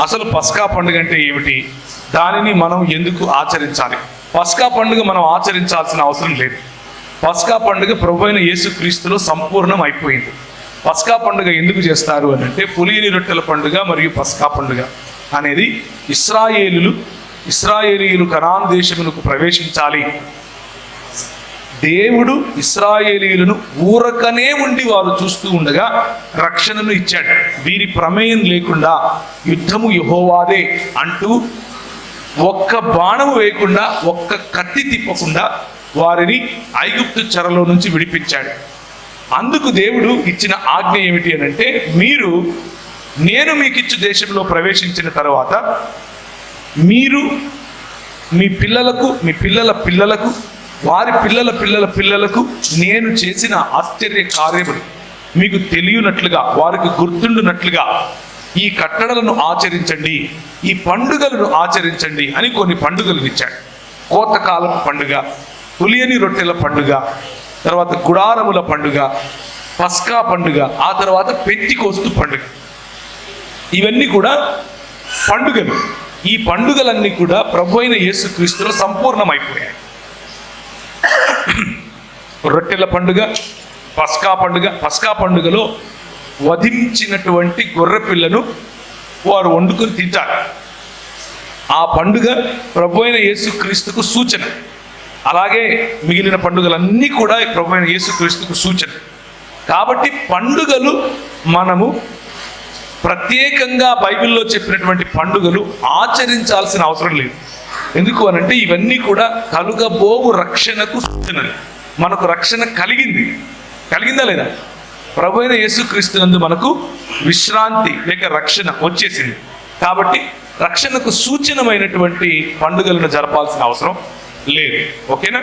అసలు పస్కా పండుగ అంటే ఏమిటి? దానిని మనం ఎందుకు ఆచరించాలి? పస్కా పండుగ మనం ఆచరించాల్సిన అవసరం లేదు. పస్కా పండుగ ప్రభు అయిన యేసుక్రీస్తులో సంపూర్ణం అయిపోయింది. పస్కా పండుగ ఎందుకు చేస్తారు అని అంటే పులియని రొట్టెల పండుగ మరియు పస్కా పండుగ అనేది ఇస్రాయేలులు ఇస్రాయేలీయులు కనాన్ దేశమునకు ప్రవేశించాలి. దేవుడు ఇస్రాయేలీయులను ఊరకనే ఉండి వారు చూస్తూ ఉండగా రక్షణను ఇచ్చాడు. వీరి ప్రమేయం లేకుండా యుద్ధము యహోవాదే అంటూ ఒక్క బాణము వేయకుండా ఒక్క కత్తి తిప్పకుండా వారిని ఐగుప్తు చెరలో నుంచి విడిపించాడు. అందుకు దేవుడు ఇచ్చిన ఆజ్ఞ ఏమిటి అని అంటే మీరు నేను మీకు ఇచ్చు దేశంలో ప్రవేశించిన తర్వాత మీరు మీ పిల్లలకు మీ పిల్లల పిల్లలకు వారి పిల్లల పిల్లల పిల్లలకు నేను చేసిన ఆశ్చర్య కార్యములు మీకు తెలియనట్లుగా వారికి గుర్తుండునట్లుగా ఈ కట్టడలను ఆచరించండి ఈ పండుగలను ఆచరించండి అని కొన్ని పండుగలు ఇచ్చాడు. కోతకాలం పండుగ పులియని రొట్టెల పండుగ తర్వాత గుడారముల పండుగ పస్కా పండుగ ఆ తర్వాత పెత్తికోస్తు పండుగ. ఇవన్నీ కూడా పండుగలు. ఈ పండుగలన్నీ కూడా ప్రభు అయిన యేసుక్రీస్తులో సంపూర్ణమైపోయాయి. రొట్టెల పండుగ పస్కా పండుగ పస్కా పండుగలో వధించినటువంటి గొర్రె పిల్లను వారు వండుకొని తింటారు. ఆ పండుగ ప్రభు అయిన యేసుక్రీస్తుకు సూచన. అలాగే మిగిలిన పండుగలన్నీ కూడా ప్రభు అయిన యేసుక్రీస్తుకు సూచన. కాబట్టి పండుగలు మనము ప్రత్యేకంగా బైబిల్లో చెప్పినటువంటి పండుగలు ఆచరించాల్సిన అవసరం లేదు. ఎందుకు అనంటే ఇవన్నీ కూడా కలుగబోవు రక్షణకు సూచనలు. మనకు రక్షణ కలిగింది. కలిగిందా లేదా? ప్రభు అయిన యేసుక్రీస్తునందు మనకు విశ్రాంతి లేక రక్షణ వచ్చేసింది. కాబట్టి రక్షణకు సూచనమైనటువంటి పండుగలను జరపాల్సిన అవసరం లేదు. ఓకేనా?